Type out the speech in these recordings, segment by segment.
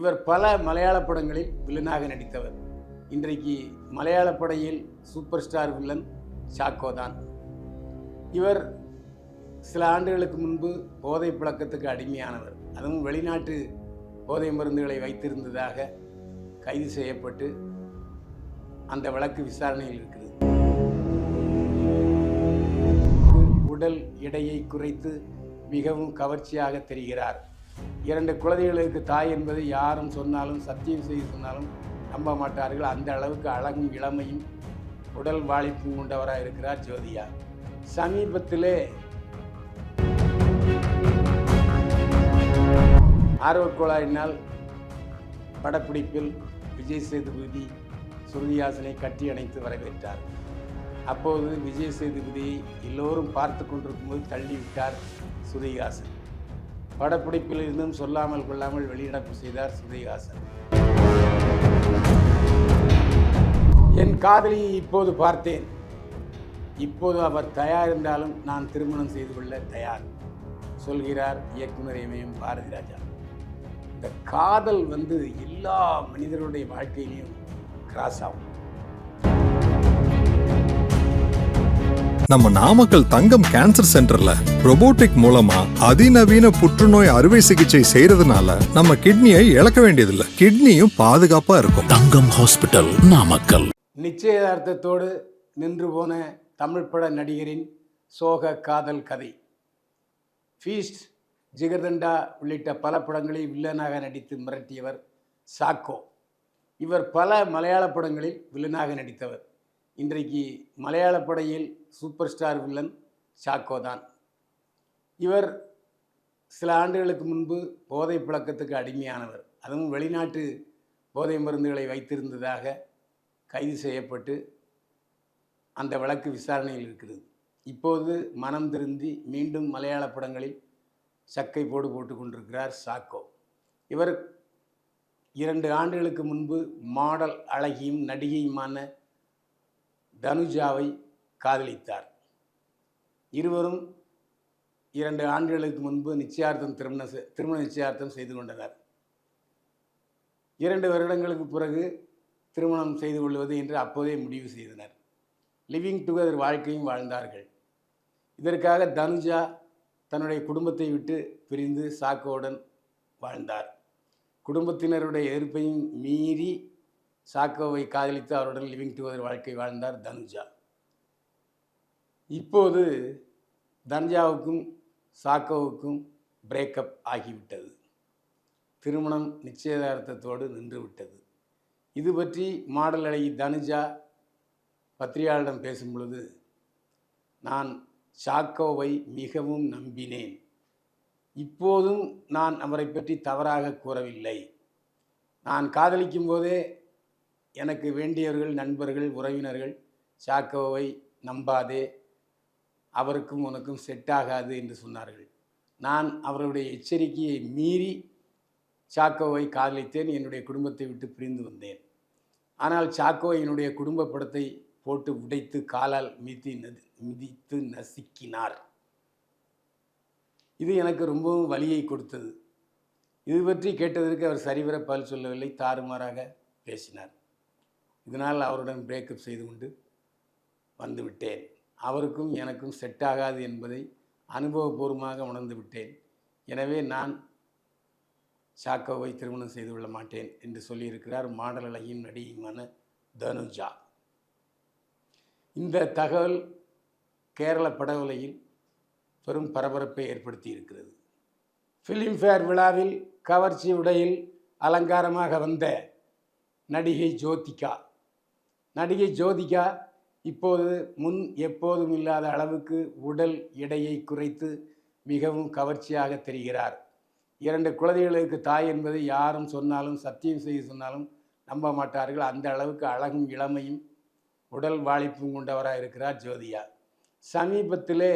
இவர் பல மலையாள படங்களில் வில்லனாக நடித்தவர். இன்றைக்கு மலையாள படையில் சூப்பர் ஸ்டார் வில்லன் சாக்கோ தான். இவர் சில ஆண்டுகளுக்கு முன்பு போதை புழக்கத்துக்கு அடிமையானவர். அதுவும் வெளிநாட்டு போதை மருந்துகளை வைத்திருந்ததாக கைது செய்யப்பட்டு அந்த வழக்கு விசாரணையில் இருக்கிறது உடல் எடையை குறைத்து மிகவும் கவர்ச்சியாக தெரிகிறார். இரண்டு குழந்தைகளுக்கு தாய் என்பது யாரும் சொன்னாலும் சத்தியம் செய்து சொன்னாலும் நம்ப மாட்டார்கள். அந்த அளவுக்கு அழகும் இளமையும் உடல் வாலிப்பும் கொண்டவராக இருக்கிறார் ஜோதியா. சமீபத்திலே ஆர்வக்கோளாறினால் படப்பிடிப்பில் விஜய் சேதுபதி சுருதிஹாசனை கட்டி அணைத்து வரவேற்றார். அப்போது விஜய் சேதுபதியை எல்லோரும் பார்த்து கொண்டிருக்கும்போது தள்ளிவிட்டார் சுருதிஹாசன். படப்பிடிப்பில் இருந்தும் சொல்லாமல் கொள்ளாமல் வெளிநடப்பு செய்தார் சுருதிஹாசன் என் காதலியை இப்போது பார்த்தேன். இப்போது அவர் தயார் என்றாலும் நான் திருமணம் செய்து கொள்ள தயார் சொல்கிறார் இயக்குனர் இமயம் பாரதி ராஜா. இந்த காதல் வந்து எல்லா மனிதருடைய வாழ்க்கையிலையும் கிராஸ் ஆகும். நம்ம நாமக்கல் தங்கம் கேன்சர் சென்டர்ல robotic மூலமா அதிநவீன புற்றுநோய் அறுவை சிகிச்சை செய்யறதுனால நம்ம கிட்னியை இழக்க வேண்டியதில்லை. கிட்னியும் பாதுகாப்பா இருக்கும். தங்கம் ஹாஸ்பிட்டல் நாமக்கல். நிச்சயதார்த்தத்தோடு நின்று போன தமிழ் பட நடிகரின் சோக காதல் கதை. ஃபீஸ்ட் ஜிகர்தண்டா உள்ளிட்ட பல படங்களில் வில்லனாக நடித்து மிரட்டியவர் சாக்கோ. இவர் பல மலையாள படங்களில் வில்லனாக நடித்தவர். இன்றைக்கு மலையாள படையில் சூப்பர் ஸ்டார் வில்லன் சாக்கோ தான். இவர் சில ஆண்டுகளுக்கு முன்பு போதை பழக்கத்துக்கு அடிமையானவர். அதுவும் வெளிநாட்டு போதை மருந்துகளை வைத்திருந்ததாக கைது செய்யப்பட்டு அந்த வழக்கு விசாரணையில் இருக்கிறது. இப்போது மனம் திருந்தி மீண்டும் மலையாள படங்களில் சக்கை போடு போட்டு கொண்டிருக்கிறார் சாக்கோ இவர் இரண்டு ஆண்டுகளுக்கு முன்பு மாடல் அழகியும் நடிகையுமான தனுஜாவை காதலித்தார். இருவரும் இரண்டு ஆண்டுகளுக்கு முன்பு நிச்சயார்த்தம் திருமண செ- திருமண நிச்சயார்த்தம் செய்து கொண்டனர். இரண்டு வருடங்களுக்கு பிறகு திருமணம் செய்து கொள்வது என்று அப்போதே முடிவு செய்தனர். லிவிங் டுகெதர் வாழ்க்கையும் வாழ்ந்தார்கள். இதற்காக தனுஜா தன்னுடைய குடும்பத்தை விட்டு பிரிந்து சாக்கோவுடன் வாழ்ந்தார். குடும்பத்தினருடைய எதிர்ப்பையும் மீறி சாக்கோவை காதலித்து அவருடன் லிவிங் டுகெதர் வாழ்க்கை வாழ்ந்தார் தனுஜா. இப்போது தனுஜாவுக்கும் சாக்கோவுக்கும் பிரேக்கப் ஆகிவிட்டது. திருமணம் நிச்சயதார்த்தத்தோடு நின்றுவிட்டது. இது பற்றி மாடல் அழகி தனுஜா பத்திரிகையாளரிடம் பேசும் பொழுது நான் சாக்கோவை மிகவும் நம்பினேன். இப்போதும் நான் அவரை பற்றி தவறாக கூறவில்லை. நான் காதலிக்கும் போதே எனக்கு வேண்டியவர்கள் நண்பர்கள் உறவினர்கள் சாக்கோவை நம்பாதே அவருக்கும் உனக்கும் செட் ஆகாது என்று சொன்னார்கள். நான் அவருடைய எச்சரிக்கையை மீறி சாக்கோவை காதலித்தேன் என்னுடைய குடும்பத்தை விட்டு பிரிந்து வந்தேன். ஆனால் சாக்கோ என்னுடைய குடும்ப படத்தை போட்டு உடைத்து காலால் மிதி நதி மிதித்து நசுக்கினார். இது எனக்கு ரொம்பவும் வலியை கொடுத்தது. இது பற்றி கேட்டதற்கு அவர் சரிவர பதில் சொல்லவில்லை தாறுமாறாக பேசினார். இதனால் அவருடன் பிரேக்கப் செய்து கொண்டு வந்துவிட்டேன் அவருக்கும் எனக்கும் செட் ஆகாது என்பதை அனுபவபூர்வமாக உணர்ந்து விட்டேன். எனவே நான் சாக்கோவை திருமணம் செய்து கொள்ள மாட்டேன் என்று சொல்லியிருக்கிறார் மாடல் நடிகையுமான தனுஜா. இந்த தகவல் கேரள படகுலையில் பெரும் பரபரப்பை ஏற்படுத்தி இருக்கிறது ஃபிலிம்ஃபேர் விழாவில் கவர்ச்சி உடையில் அலங்காரமாக வந்த நடிகை ஜோதிகா நடிகை ஜோதிகா இப்போது முன் எப்போதும் இல்லாத அளவுக்கு உடல் எடையை குறைத்து மிகவும் கவர்ச்சியாக தெரிகிறார். இரண்டு குழந்தைகளுக்கு தாய் என்பதை யாரும் சொன்னாலும் சத்தியம் செய்து சொன்னாலும் நம்ப மாட்டார்கள். அந்த அளவுக்கு அழகும் இளமையும் உடல் வாழிப்பும் கொண்டவராக இருக்கிறார் ஜோதியா சமீபத்திலே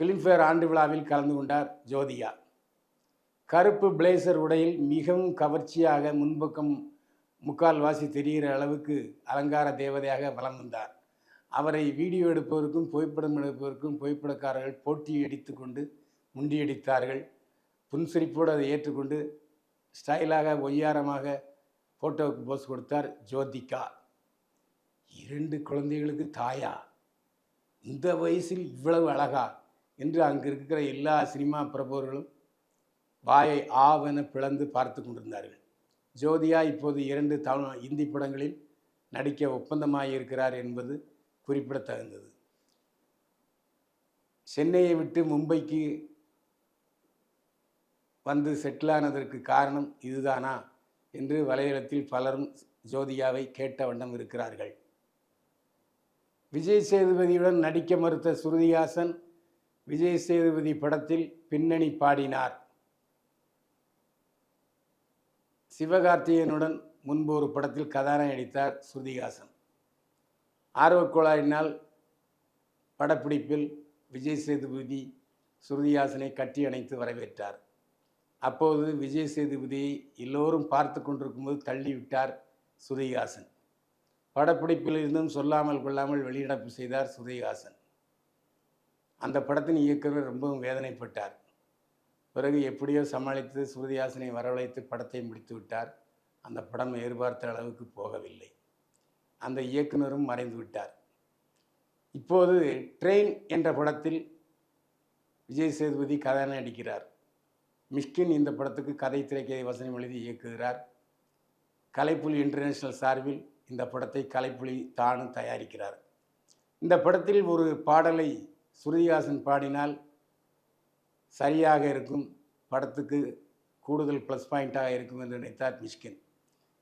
ஃபிலிம்ஃபேர் ஆண்டு விழாவில் கலந்து கொண்டார் ஜோதியா கருப்பு பிளேசர் உடையில் மிகவும் கவர்ச்சியாக முன்பக்கம் முக்கால்வாசி தெரிகிற அளவுக்கு அலங்கார தேவதையாக வலம் வந்தார். அவரை வீடியோ எடுப்பவருக்கும் புகைப்படம் எடுப்பவருக்கும் புகைப்படக்காரர்கள் போட்டி அடித்து கொண்டு முண்டியடித்தார்கள். புன்சிரிப்போடு அதை ஏற்றுக்கொண்டு ஸ்டைலாக ஒய்யாரமாக ஃபோட்டோவுக்கு போஸ் கொடுத்தார் ஜோதிகா. இரண்டு குழந்தைகளுக்கு தாயா? இந்த வயசில் இவ்வளவு அழகா? என்று அங்கு இருக்கிற எல்லா சினிமா பிரபோர்களும் வாயை ஆவென பிளந்து பார்த்து கொண்டிருந்தார்கள். ஜோதியா இப்போது இரண்டு தமிழ் இந்தி படங்களில் நடிக்க ஒப்பந்தமாகியிருக்கிறார் என்பது குறிப்பிடத்தகுந்தது. சென்னையை விட்டு மும்பைக்கு வந்து செட்டிலானதற்கு காரணம் இதுதானா என்று வலைதளத்தில் பலரும் ஜோதியாவை கேட்ட வண்ணம் இருக்கிறார்கள். விஜய் சேதுபதியுடன் நடிக்க மறுத்த சுருதிஹாசன் விஜய் சேதுபதி படத்தில் பின்னணி பாடினார். சிவகார்த்திகேயனுடன் முன்பு ஒரு படத்தில் கதாநாயகி நடித்தார் ஸ்ருதிஹாசன். ஆர்வக்கோளாறினால் படப்பிடிப்பில் விஜய் சேதுபதி ஸ்ருதிஹாசனை கட்டி அணைத்து வரவேற்றார். அப்போது விஜய் சேதுபதியை எல்லோரும் பார்த்து கொண்டிருக்கும்போது தள்ளிவிட்டார் ஸ்ருதிஹாசன். படப்பிடிப்பில் இருந்தும் சொல்லாமல் கொள்ளாமல் வெளிநடப்பு செய்தார் ஸ்ருதிஹாசன். அந்த படத்தின் இயக்குனர் ரொம்பவும் வேதனைப்பட்டார். பிறகு எப்படியோ சமாளித்து ஸ்ருதிஹாசனை வரவழைத்து படத்தை முடித்து விட்டார். அந்த படம் எதிர்பார்த்த அளவுக்கு போகவில்லை. அந்த இயக்குனரும் மறைந்து விட்டார். இப்போது ட்ரெயின் என்ற படத்தில் விஜய் சேதுபதி கதை நடிக்கிறார். மிஷ்கின் இந்த படத்துக்கு கதை திரைக்கதை வசனம் எழுதி இயக்குகிறார். கலைப்புலி இன்டர்நேஷனல் சார்பில் இந்த படத்தை கலைப்புலி தானும் தயாரிக்கிறார். இந்த படத்தில் ஒரு பாடலை சுருதிஹாசன் பாடினால் சரியாக இருக்கும் படத்துக்கு கூடுதல் ப்ளஸ் பாயிண்ட்டாக இருக்கும் என்று நினைத்தார் மிஷ்கின்.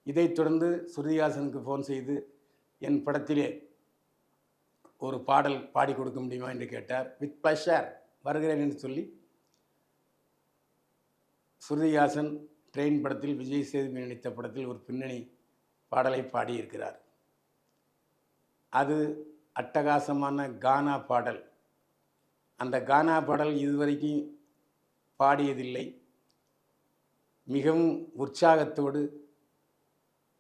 இதைத் தொடர்ந்து ஸ்ருதிஹாசனுக்கு ஃபோன் செய்து என் படத்திலே ஒரு பாடல் பாடி கொடுக்க முடியுமா? என்று கேட்டார். வித் ப்ளஷர் வருகிறேன் என்று சொல்லி ஸ்ருதிஹாசன் ட்ரெயின் படத்தில் விஜய் சேதுபதி நடித்த படத்தில் ஒரு பின்னணி பாடலை பாடியிருக்கிறார். அது அட்டகாசமான கானா பாடல். அந்த கானா பாடல் இதுவரைக்கும் பாடியதில்லை. மிகவும் உற்சாகத்தோடு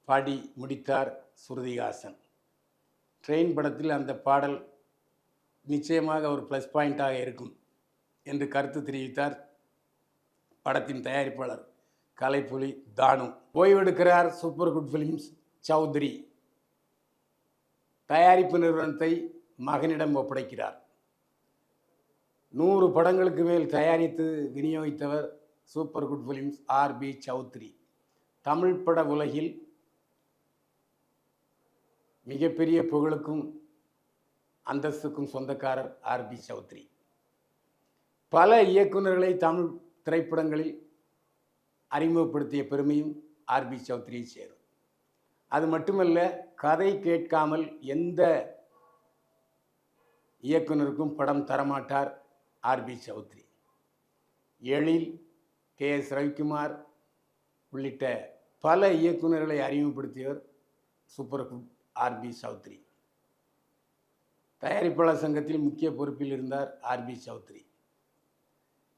பாடி முடித்தார் சுருதிகாசன் ட்ரெயின் படத்தில் அந்த பாடல் நிச்சயமாக ஒரு ப்ளஸ் பாயிண்ட்டாக இருக்கும் என்று கருத்து தெரிவித்தார் படத்தின் தயாரிப்பாளர் கலைப்புலி தானு. ஓய்வெடுக்கிறார் சூப்பர் குட் ஃபிலிம்ஸ் சௌத்ரி. தயாரிப்பு நிறுவனத்தை மகனிடம் ஒப்படைக்கிறார். நூறு படங்களுக்கு மேல் தயாரித்து விநியோகித்தவர் Super Good Films R B Choudhary. Tamil பட உலகில் மிகப்பெரிய புகழுக்கும் அந்தஸ்துக்கும் சொந்தக்காரர் ஆர் பி சௌத்ரி. பல இயக்குநர்களை தமிழ் திரைப்படங்களில் அறிமுகப்படுத்திய பெருமையும் ஆர் பி சௌத்ரியை சேரும். அது மட்டுமல்ல கதை கேட்காமல் எந்த இயக்குனருக்கும் படம் தரமாட்டார். RB Choudhary. Ezhil K S Ravikumar உள்ளிட்ட பல இயக்குனர்களை அறிமுகப்படுத்தியவர் super good R B Choudhary. தயாரிப்பாளர் சங்கத்தில் முக்கிய பொறுப்பில் இருந்தார் ஆர்பி சௌத்ரி.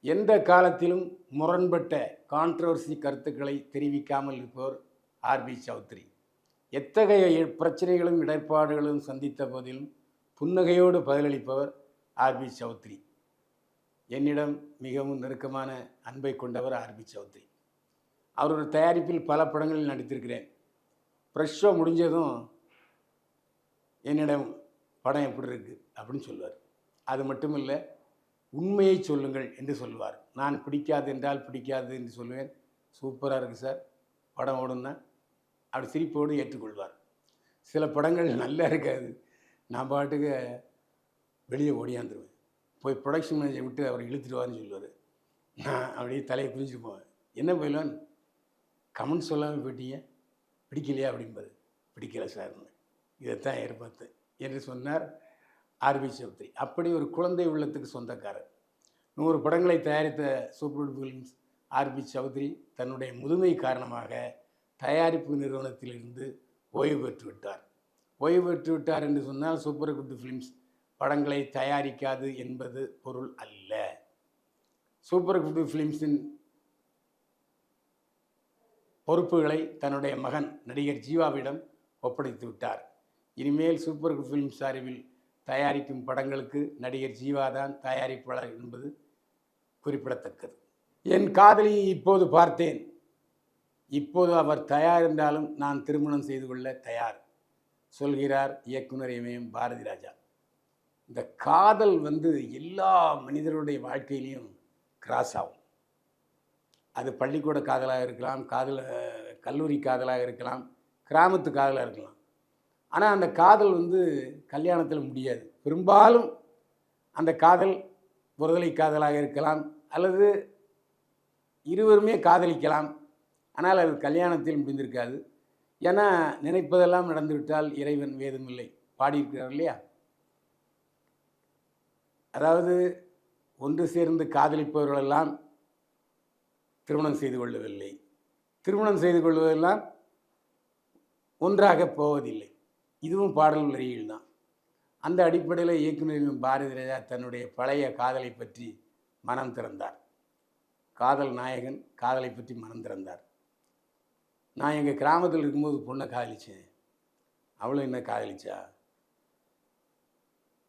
எந்த காலத்திலும் முரண்பட்ட கான்ட்ரவர்சி கருத்துக்களை தெரிவிக்காமல் இருப்பவர் ஆர்பி சௌத்ரி. எத்தகைய பிரச்சனைகளும் இடர்பாடுகளும் சந்தித்த போதிலும் புன்னகையோடு பதிலளிப்பவர் ஆர்பி சௌத்ரி. என்னிடம் மிகவும் நெருக்கமான அன்பை கொண்டவர் ஆர்பி சௌத்ரி. அவரோட தயாரிப்பில் பல படங்களில் நடித்திருக்கிறேன். ஃப்ரெஷ் ஷோ முடிஞ்சதும் என்னிடம் படம் எப்படி இருக்குது அப்படின்னு சொல்லுவார். அது மட்டும் இல்லை உண்மையை சொல்லுங்கள் என்று சொல்லுவார். நான் பிடிக்காது என்றால் பிடிக்காது என்று சொல்லுவேன். சூப்பராக இருக்குது சார். படம் ஓடுன்னா அப்படி சிரிப்போடு ஏற்றுக்கொள்வார். சில படங்கள் நல்லா இருக்காது. நான் பாட்டுக்கு வெளியே ஓடியாந்துருவேன். போய் ப்ரொடக்ஷன் மேனேஜர் விட்டு அவர் இழுத்துட்டு வான்னு சொல்லுவார். நான் அப்படியே தலையை குதிச்சுட்டு போவேன். என்ன போயிலான் கமெண்ட் சொல்லாமல் போயிட்டீங்க? பிடிக்கலையா? அப்படிம்பாரு. பிடிக்கல சார்னு. இதைத்தான் எதிர்பார்த்தேன். என்று சொன்னார் ஆர்பி சௌத்ரி. அப்படி ஒரு குழந்தை உள்ளத்துக்கு சொந்தக்காரர். நூறு படங்களை தயாரித்த சூப்பர் ஃபிலிம்ஸ் ஆர்பி சௌத்ரி தன்னுடைய முதுமை காரணமாக தயாரிப்பு நிறுவனத்திலிருந்து ஓய்வு பெற்று விட்டார். ஓய்வு பெற்று விட்டார் என்று சொன்னால் சூப்பர் குட் ஃபிலிம்ஸ் படங்களை தயாரிக்காது என்பது பொருள் அல்ல. சூப்பர் குட் ஃபிலிம்ஸின் பொறுப்புகளை தன்னுடைய மகன் நடிகர் ஜீவாவிடம் ஒப்படைத்து விட்டார். இனிமேல் சூப்பர் குட் ஃபிலிம் சார்பில் தயாரிக்கும் படங்களுக்கு நடிகர் ஜீவா தான் தயாரிப்பாளர் என்பது குறிப்பிடத்தக்கது. என் காதலியை இப்போது பார்த்தேன். இப்போது அவர் தயார் என்றாலும் நான் திருமணம் செய்து கொள்ள தயார் சொல்கிறார் இயக்குனர் இமயம் பாரதி ராஜா. இந்த காதல் வந்து எல்லா மனிதருடைய வாழ்க்கையிலையும் கிராஸ் ஆகும். அது பள்ளிக்கூட காதலாக இருக்கலாம் காதல் கல்லூரி காதலாக இருக்கலாம் கிராமத்து காதலாக இருக்கலாம். ஆனால் அந்த காதல் வந்து கல்யாணத்தில் முடியாது. பெரும்பாலும் அந்த காதல் ஒருதலை காதலாக இருக்கலாம் அல்லது இருவருமே காதலிக்கலாம். ஆனால் அது கல்யாணத்தில் முடிந்திருக்காது. ஏன்னா நினைப்பதெல்லாம் நடந்துவிட்டால் இறைவன் வேதமில்லை. பாடியிருக்கிறார் இல்லையா? அதாவது ஒன்று சேர்ந்து காதலிப்பவர்களெல்லாம் திருமணம் செய்து கொள்ளவில்லை திருமணம் செய்து கொள்வதெல்லாம் ஒன்றாக போவதில்லை. இதுவும் பாடல் வரியில் தான். அந்த அடிப்படையில் இயக்குநரின் பாரதி ராஜா தன்னுடைய பழைய காதலை பற்றி மனம் திறந்தார். காதல் நாயகன் காதலை பற்றி மனம் திறந்தார். நான் எங்கள் கிராமத்தில் இருக்கும்போது பொண்ணை காதலிச்சேன். அவளும் என்ன காதலிச்சா?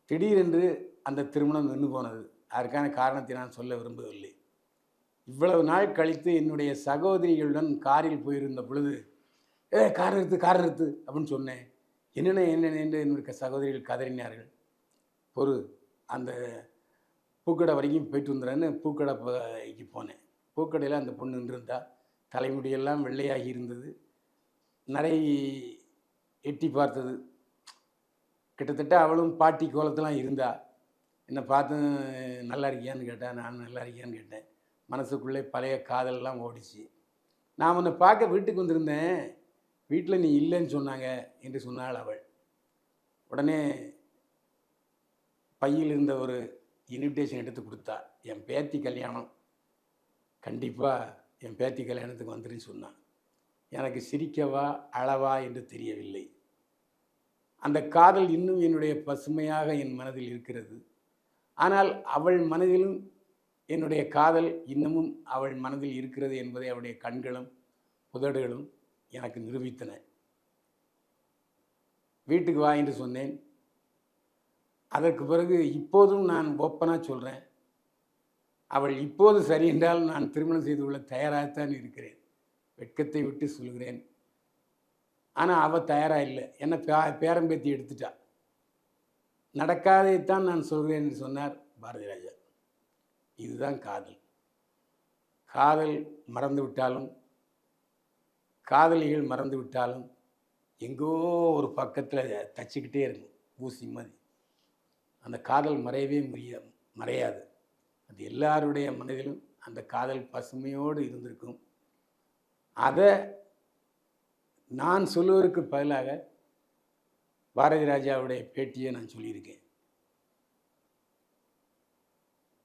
திடீரென்று அந்த திருமணம் நின்று போனது. அதற்கான காரணத்தை நான் சொல்ல விரும்பவில்லை. இவ்வளவு நாள் கழித்து என்னுடைய சகோதரிகளுடன் காரில் போயிருந்த பொழுது ஏ கார் நிறுத்து கார் நிறுத்து அப்படின்னு சொன்னேன். என்னென்ன என்னென்ன? என்று என்னுடைய சகோதரிகள் கதறினார்கள். பொறு அந்த பூக்கடை வரைக்கும் போயிட்டு வந்துடுறேன்னு பூக்கடைக்கு போனேன். பூக்கடையில் அந்த பொண்ணு நின்றுருந்தா. தலைமுடியெல்லாம் வெள்ளையாகி இருந்தது. நிறைய எட்டி பார்த்தது. கிட்டத்தட்ட அவளும் பாட்டி கோலத்தெலாம் இருந்தா என்னை பார்த்து நல்லா இருக்கியான்னு கேட்டேன் நான் நல்லா இருக்கியான்னு கேட்டேன். மனசுக்குள்ளே பழைய காதலெல்லாம் ஓடிச்சு. நான் உன்னை பார்க்க வீட்டுக்கு வந்திருந்தேன். வீட்டில் நீ இல்லைன்னு சொன்னாங்க என்று சொன்னாள் அவள். உடனே பையில் இருந்த ஒரு இன்விடேஷன் எடுத்து கொடுத்தா என் பேத்தி கல்யாணம் கண்டிப்பாக என் பேத்தி கல்யாணத்துக்கு வந்துருன்னு சொன்னான். எனக்கு சிரிக்கவா அளவா என்று தெரியவில்லை. அந்த காதல் இன்னும் என்னுடைய பசுமையாக என் மனதில் இருக்கிறது. ஆனால் அவள் மனதிலும் என்னுடைய காதல் இன்னமும் அவள் மனதில் இருக்கிறது என்பதை அவளுடைய கண்களும் புதடுகளும் எனக்கு நிரூபித்தன. வீட்டுக்கு வா என்று சொன்னேன். அதற்கு பிறகு இப்போதும் நான் ஒப்பனாக சொல்கிறேன் அவள் இப்போது சரி என்றால் நான் திருமணம் செய்து கொள்ள தயாராகத்தான் இருக்கிறேன். வெட்கத்தை விட்டு சொல்கிறேன். ஆனால் அவள் தயாராக இல்லை. என்னை பே பேரம்பேத்தி எடுத்துட்டா. நடக்காதைத்தான் நான் சொல்கிறேன் என்று சொன்னார் பாரதி ராஜா இதுதான் காதல். காதல் மறந்து விட்டாலும் காதலிகள் மறந்து விட்டாலும் எங்கோ ஒரு பக்கத்தில் தச்சுக்கிட்டே இருக்கும் ஊசி மாதிரி. அந்த காதல் மறையவே முடிய மறையாது. அது எல்லாருடைய மனதிலும் அந்த காதல் பசுமையோடு இருந்திருக்கும். அதை நான் சொல்லுவதற்கு பதிலாக பாரதி ராஜாவுடைய பேட்டியை நான் சொல்லியிருக்கேன்.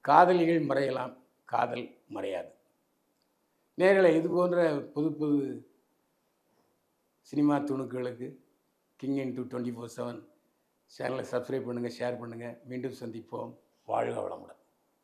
காதலிகள் மறையலாம் காதல் மறையாது. நேரில் இது போன்ற புது புது cinema துணுக்குகளுக்கு King in two twenty four seven சேனலை சப்ஸ்கிரைப் பண்ணுங்கள் ஷேர் பண்ணுங்கள் மீண்டும் சந்திப்போம். வாழ்க வளமுடன்.